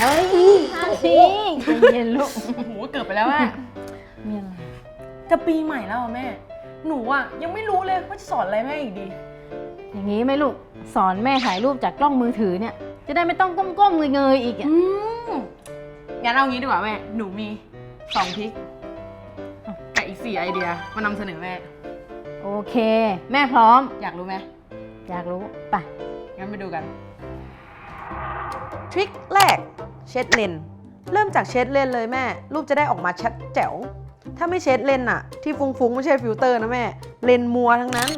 เฮ้ยห้าสิใจเย็นลูก โอ้โหเกิดไปแล้วแม่มีอะไรจะปีใหม่แล้วอะแม่ หนูอะยังไม่รู้เลยว่าจะสอนอะไรแม่อีกดี อย่างนี้ไหมลูก สอนแม่ถ่ายรูปจากกล้องมือถือเนี่ย จะได้ไม่ต้องก้มๆเงยๆอีกอะอืมงั้นเอางี้ดีกว่าแม่ หนูมีสองทริกกับอีกสี่ไอเดียมานำเสนอแม่ โอเค แม่พร้อม อยากรู้ไหมอยากรู้ ไป งั้นไปดูกัน ทริคแรก เช็ดเลน เริ่มจากเช็ดเลนเลยแม่ รูปจะได้ออกมาชัดแจ๋ว ถ้าไม่เช็ดเลนอะที่ฟุ้งๆ ไม่ใช่ฟิลเตอร์นะแม่ เลนมัวทั้งนั้น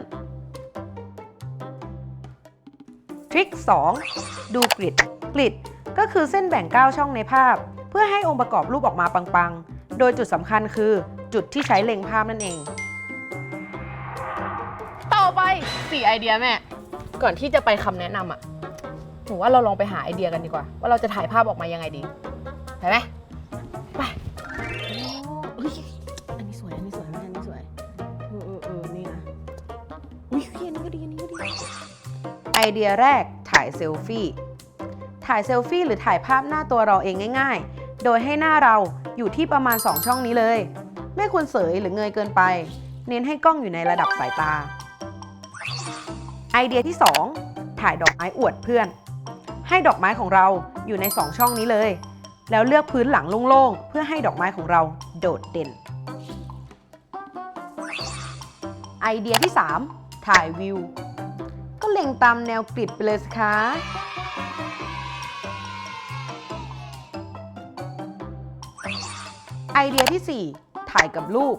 ทริค 2 ดูกริดกริดก็คือเส้นแบ่ง 9 ช่องในภาพ เพื่อให้องค์ประกอบรูปออกมาปังๆ โดยจุดสำคัญคือจุดที่ใช้เล็งภาพนั่นเอง ต่อไปสี่ไอเดียแม่ ก่อนที่จะไปคำแนะนำอะ นูว่าเราลองไปหาไอเดียกันดีกว่า ว่าเราจะถ่ายภาพออกมายังไงดีไปไหมไปโอ้เอ้ยอันนี้สวย อันนี้สวยแม่อันนี้สวยเออเออเออนี่นะอุ้ยอันนี้ก็ดีอันนี้ก็ดีไอเดียแรกถ่ายเซลฟี่ถ่ายเซลฟี่หรือถ่ายภาพหน้าตัวเราเองง่าย ๆ โดยให้หน้าเราอยู่ที่ประมาณ 2 ช่องนี้เลย ไม่ควรเสยหรือเงยเกินไป เน้นให้กล้องอยู่ในระดับสายตา ไอเดียที่ 2 ถ่ายดอกไม้อวดเพื่อน ให้ดอกไม้ของเราอยู่ใน 2 ช่องนี้เลย แล้วเลือกพื้นหลังโล่งๆ เพื่อให้ดอกไม้ของเราโดดเด่น ไอเดียที่ 3 ถ่ายวิว ก็เล็งตามแนวกริดไปเลยสิคะไอเดียที่ 4 ถ่ายกับรูป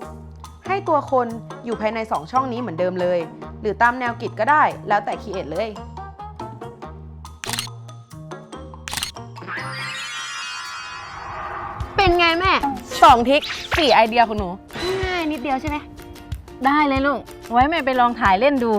ให้ตัวคนอยู่ภายใน 2 ช่องนี้เหมือนเดิมเลย หรือตามแนวกริดก็ได้แล้วแต่คีเอทเลย ไงแม่ สองทริกสี่ไอเดียของหนู ง่ายนิดเดียวใช่ไหมได้เลยลูก ไว้แม่ไปลองถ่ายเล่นดู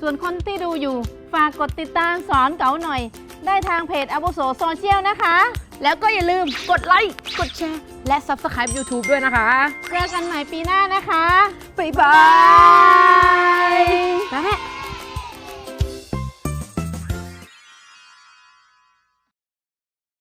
ส่วนคนที่ดูอยู่ ฝากกดติดตามสอนเก๋าหน่อย ได้ทางเพจอาวุโสโซเชียลนะคะ แล้วก็อย่าลืมกดไลค์ กดแชร์ และ Subscribe YouTube ด้วยนะคะ เจอกันใหม่ปีหน้านะคะ บ๊ายบาย